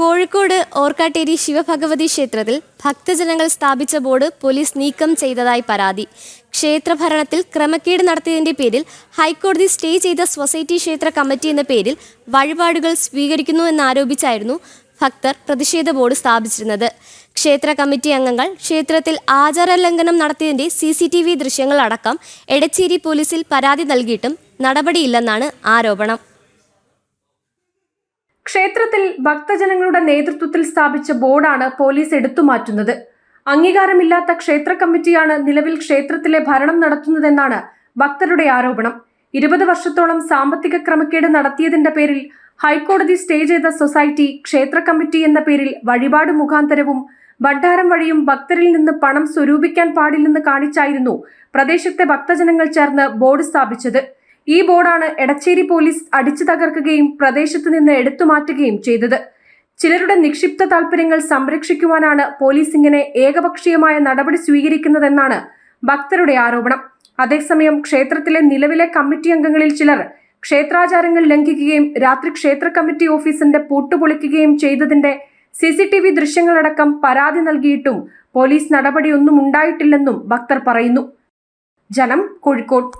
കോഴിക്കോട് ഓർക്കാട്ടേരി ശിവഭഗവതി ക്ഷേത്രത്തിൽ ഭക്തജനങ്ങൾ സ്ഥാപിച്ച ബോർഡ് പോലീസ് നീക്കം ചെയ്തതായി പരാതി. ക്ഷേത്രഭരണത്തിൽ ക്രമക്കേട് നടത്തിയതിന്റെ പേരിൽ ഹൈക്കോടതി സ്റ്റേ ചെയ്ത സൊസൈറ്റി ക്ഷേത്ര കമ്മിറ്റി എന്ന പേരിൽ വഴിപാടുകൾ സ്വീകരിക്കുന്നു എന്നാരോപിച്ചായിരുന്നു ഭക്തർ പ്രതിഷേധ ബോർഡ് സ്ഥാപിച്ചിരുന്നത്. ക്ഷേത്ര കമ്മിറ്റി അംഗങ്ങൾ ക്ഷേത്രത്തിൽ ആചാര ലംഘനം നടത്തിയതിന്റെ സി സി ടി വി ദൃശ്യങ്ങളടക്കം എടച്ചേരി പോലീസിൽ പരാതി നൽകിയിട്ടും നടപടിയില്ലെന്നാണ് ആരോപണം. ക്ഷേത്രത്തിൽ ഭക്തജനങ്ങളുടെ നേതൃത്വത്തിൽ സ്ഥാപിച്ച ബോർഡാണ് പോലീസ് എടുത്തുമാറ്റുന്നത് അംഗീകാരമില്ലാത്ത ക്ഷേത്ര കമ്മിറ്റിയാണ് നിലവിൽ ക്ഷേത്രത്തിലെ ഭരണം നടത്തുന്നതെന്നാണ് ഭക്തരുടെ ആരോപണം. ഇരുപത് വർഷത്തോളം സാമ്പത്തിക ക്രമക്കേട് നടത്തിയതിന്റെ പേരിൽ ഹൈക്കോടതി സ്റ്റേ ചെയ്ത സൊസൈറ്റി ക്ഷേത്ര കമ്മിറ്റി എന്ന പേരിൽ വഴിപാട് മുഖാന്തരവും ഭണ്ഡാരം വഴിയും ഭക്തരിൽ നിന്ന് പണം സ്വരൂപിക്കാൻ പാടില്ലെന്ന് കാണിച്ചായിരുന്നു പ്രദേശത്തെ ഭക്തജനങ്ങൾ ചേർന്ന് ബോർഡ് സ്ഥാപിച്ചത്. ഈ ബോർഡാണ് എടച്ചേരി പോലീസ് അടിച്ചു തകർക്കുകയും പ്രദേശത്ത് നിന്ന് എടുത്തുമാറ്റുകയും ചെയ്തത്. ചിലരുടെ നിക്ഷിപ്ത താൽപര്യങ്ങൾ സംരക്ഷിക്കുവാനാണ് പോലീസ് ഇങ്ങനെ ഏകപക്ഷീയമായ നടപടി സ്വീകരിക്കുന്നതെന്നാണ് ഭക്തരുടെ ആരോപണം. അതേസമയം ക്ഷേത്രത്തിലെ നിലവിലെ കമ്മിറ്റി അംഗങ്ങളിൽ ചിലർ ക്ഷേത്രാചാരങ്ങൾ ലംഘിക്കുകയും രാത്രി ക്ഷേത്ര കമ്മിറ്റി ഓഫീസിന്റെ പൂട്ടുപൊളിക്കുകയും ചെയ്തതിന്റെ സി സി ടി വി ദൃശ്യങ്ങളടക്കം പരാതി നൽകിയിട്ടും പോലീസ് നടപടിയൊന്നും ഉണ്ടായിട്ടില്ലെന്നും ഭക്തർ പറയുന്നു. ജനം കോഴിക്കോട്.